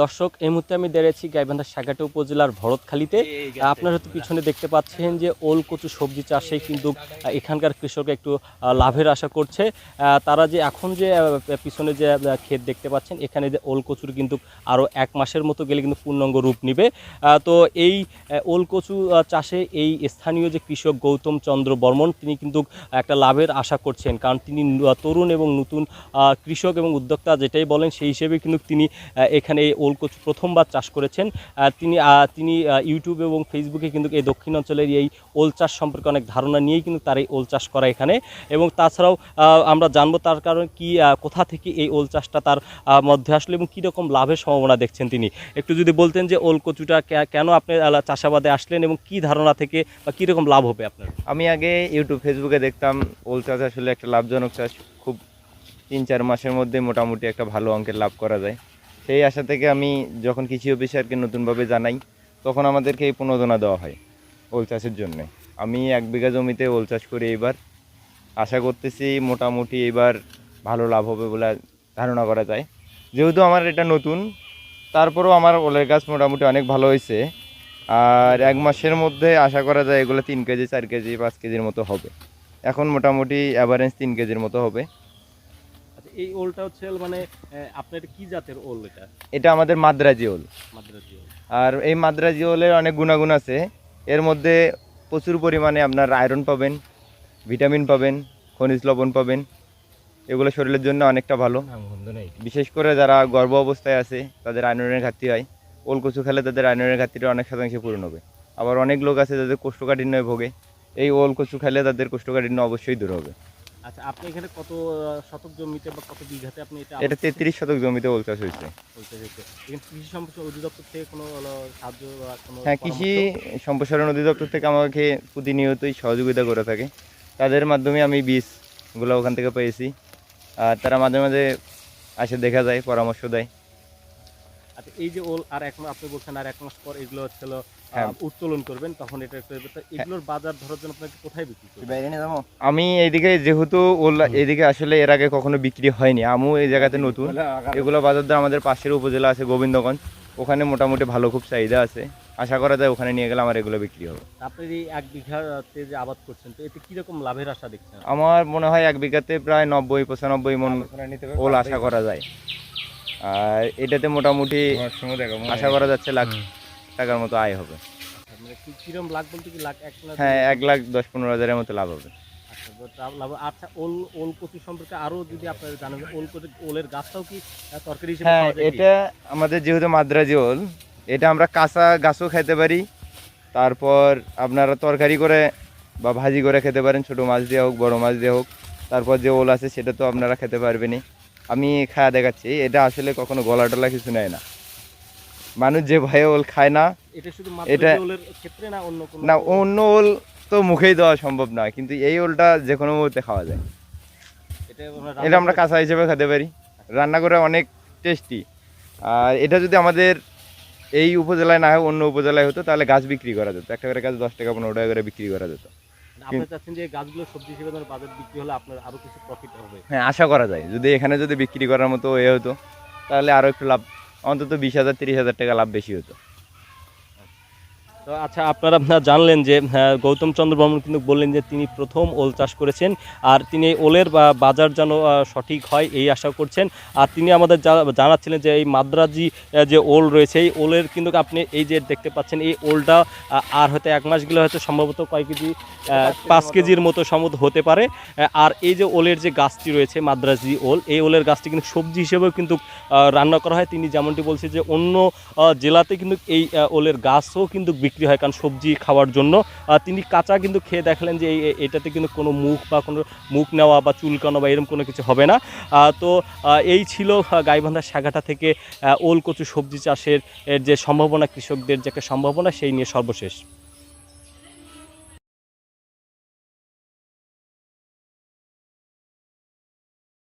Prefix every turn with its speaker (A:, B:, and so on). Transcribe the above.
A: দর্শক এই মুহূর্তে আমি দাঁড়িয়েছি গাইবান্ধা সাগাটা উপজেলার ভরতখালীতে। আপনারা হয়তো পিছনে দেখতে পাচ্ছেন যে ওল কচু সবজি চাষে কিন্তু এখানকার কৃষক একটু লাভের আশা করছে। তারা যে এখন যে পিছনে যে ক্ষেত দেখতে পাচ্ছেন এখানে যে ওল কচুর কিন্তু আরও এক মাসের মতো গেলে কিন্তু পূর্ণাঙ্গ রূপ নিবে। তো এই ওল কচু চাষে এই স্থানীয় যে কৃষক গৌতম চন্দ্র বর্মন তিনি কিন্তু একটা লাভের আশা করছেন। কারণ তিনি তরুণ এবং নতুন কৃষক এবং উদ্যোক্তা যেটাই বলেন সেই হিসেবে কিন্তু তিনি আহ, এখানে এই ওল কচু প্রথমবার চাষ করেছেন। তিনি তিনি ইউটিউব এবং ফেসবুকে কিন্তু এই দক্ষিণ অঞ্চলের এই ওল চাষ সম্পর্কে অনেক ধারণা নিয়েই কিন্তু তার এই ওল চাষ করা এখানে। এবং তাছাড়াও আমরা জানব তার কারণ কি কোথা থেকে এই ওল চাষটা তার মধ্যে আসলো এবং কীরকম লাভের সম্ভাবনা দেখছেন তিনি। একটু যদি বলতেন যে ওল কচুটা কেন আপনি চাষাবাদে আসলেন এবং কি ধারণা থেকে বা কীরকম লাভ হবে আপনার?
B: আমি আগে ইউটিউব ফেসবুকে দেখতাম ওল চাষ আসলে একটা লাভজনক চাষ। খুব তিন, চার মাসের মধ্যে মোটামুটি একটা ভালো অঙ্কের লাভ করা যায়। সেই আশা থেকে আমি যখন কৃষি অফিসারকে নতুনভাবে জানাই, তখন আমাদেরকে এই প্রণোদনা দেওয়া হয় ওল চাষের জন্যে। আমি এক বিঘা জমিতে ওল চাষ করি এবার আশা করতেছি মোটামুটি এবার ভালো লাভ হবে বলে ধারণা করা যায়। যেহেতু আমার এটা নতুন, তারপরেও আমার ওলের গাছ মোটামুটি অনেক ভালো হয়েছে। আর এক মাসের মধ্যে আশা করা যায় এগুলো তিন কেজি, চার কেজি, পাঁচ কেজির মতো হবে। এখন মোটামুটি অ্যাভারেজ তিন কেজির মতো হবে।
A: এই ওলটা হচ্ছে মানে আপনার কি জাতের ওল এটা?
B: এটা আমাদের মাদ্রাজি ওল।
A: মাদ্রাজি ওল।
B: আর এই মাদ্রাজি ওলের অনেক গুণাগুণ আছে। এর মধ্যে প্রচুর পরিমাণে আপনার আয়রন পাবেন ভিটামিন পাবেন খনিজ লবণ পাবেন। এগুলো শরীরের জন্য অনেকটা ভালো। বিশেষ করে যারা গর্ভ অবস্থায় আছে তাদের আয়রনের ঘাটতি হয়। ওল কচু খেলে তাদের আয়রনের ঘাটতিটা অনেক শতাংশে পূরণ হবে। আবার অনেক লোক আছে যাদের কোষ্ঠকাঠিন্যয় ভোগে। এই ওল কচু খেলে তাদের কোষ্ঠকাঠিন্য অবশ্যই দূর হবে।
A: আচ্ছা আপনি এখানে কত শতক জমিতে বা কত বিঘাতে আপনি এটা
B: এটা তেত্রিশ শতক জমিতে ওল চাষ হয়েছে।
A: এখানে কৃষি সম্পর্কে অধিদপ্তর থেকে কোনো সাহায্য বা কোনো
B: হ্যাঁ কৃষি সম্প্রসারণ অধিদপ্তর থেকে আমাকে প্রতিনিয়তই সহযোগিতা করে থাকে। তাদের মাধ্যমে আমি বীজগুলো ওখান থেকে পেয়েছি। আর তারা মাঝে মাঝে আসে দেখা যায় পরামর্শ দেয়।
A: আচ্ছা এই যে ওল আর এক মাস আপনি বলছেন আর এক মাস পর এগুলো হচ্ছে হলো, আহ,
B: হ্যাঁ।
A: উত্তোলন করবেন তখন এটা একটু তো এগুলোর বাজার ধরার জন্য আপনাকে কোথায় বিক্রি করবেন?
B: আমি এইদিকে যেহেতু এইদিকে আসলে এর আগে কখনো বিক্রি হয়নি। আমিও এই জায়গাতে নতুন। এগুলো বাজার দর আমাদের পাশের উপজেলা আছে গোবিন্দগঞ্জ। ওখানে মোটামুটি ভালো খুব চাহিদা আছে। আশা করা যায় ওখানে নিয়ে গেলে আমার এগুলো বিক্রি হবে।
A: আপনার এই এক বিঘাতে যে আবাদ করছেন তো এতে কীরকম লাভের আশা দেখছেন
B: আমার মনে হয় এক বিঘাতে প্রায় নব্বই পঁচানব্বই মন ওল আশা করা যায়। আর এটাতে মোটামুটি আশা করা যাচ্ছে লাখ টাকার মতো আয় হবে।
A: মানে লাখ বলতে কি লাখ এক লাখ
B: হ্যাঁ এক লাখ দশ পনেরো হাজারের মতো লাভ হবে।
A: আচ্ছা, আচ্ছা ওল ওল কচু সম্পর্কে আরও যদি আপনারা জানেন ওল ওলের গাছটাও কি তরকারি হিসেবে
B: হ্যাঁ? এটা আমাদের যেহেতু মাদ্রাজি ওল এটা আমরা কাঁচা গাছও খেতে পারি। তারপর আপনারা তরকারি করে বা ভাজি করে খেতে পারেন ছোটো মাছ দিয়ে হোক বড় মাছ দিয়ে হোক। তারপর যে ওল আছে সেটা তো আপনারা খেতে পারবেনই। আমি খায়া দেখাচ্ছি এটা আসলে কখনো গলা টলা কিছু নেয় না। মানুষ যে ভয়ে ওল খায় না
A: এটা না অন্য
B: না ওল তো মুখেই দেওয়া সম্ভব নয় কিন্তু এই ওলটা যে কোনো মুহূর্তে খাওয়া যায়।
A: এটা আমরা
B: কাঁচা হিসেবে খেতে পারি। রান্না করে অনেক টেস্টি আর এটা যদি আমাদের এই উপজেলায় না হয় অন্য উপজেলায় হতো তাহলে গাছ বিক্রি করা যেত। একটা করে গাছ দশ টাকা পনেরো টাকা করে বিক্রি করা যেত।
A: হবে।
B: হ্যাঁ আশা করা যায়। যদি এখানে যদি বিক্রি করার মতো এ হতো তাহলে আরও একটু লাভ অন্তত বিশ হাজার তিরিশ হাজার টাকা লাভ বেশি হতো।
A: তো আচ্ছা আপনারা আপনারা জানলেন যে গৌতম চন্দ্র বর্মন কিন্তু বললেন যে তিনি প্রথম ওল চাষ করেছেন আর তিনি ওলের বাজার যেন সঠিক হয় এই আশা করছেন। আর তিনি আমাদের জানাচ্ছিলেন যে এই মাদ্রাজি যে ওল রয়েছে, এই ওলের কিন্তু আপনি এই যে দেখতে পাচ্ছেন, এই ওলটা আর হয়তো এক মাস গেলে হয়তো সম্ভবত কয় কেজি পাঁচ কেজির মতো সম্ভবত হতে পারে। আর এই যে ওলের যে গাছটি রয়েছে, মাদ্রাজি ওল, এই ওলের গাছটি কিন্তু সবজি হিসেবেও কিন্তু রান্না করা হয়। তিনি যেমনটি বলছে যে অন্য জেলাতে কিন্তু এই ওলের গাছও কিন্তু বিক্রি হয় কারণ সবজি খাওয়ার জন্য। তিনি কাঁচা কিন্তু খেয়ে দেখলেন যে এটাতে কিন্তু কোনো মুখ বা কোনো মুখ নেওয়া বা চুলকানো বা এরকম কোনো কিছু হবে না। তো এই ছিল গাইবান্ধার শাখাটা থেকে ওল কচু সবজি চাষের যে সম্ভাবনা, কৃষকদের যে একটা সম্ভাবনা, সেই নিয়ে সর্বশেষ।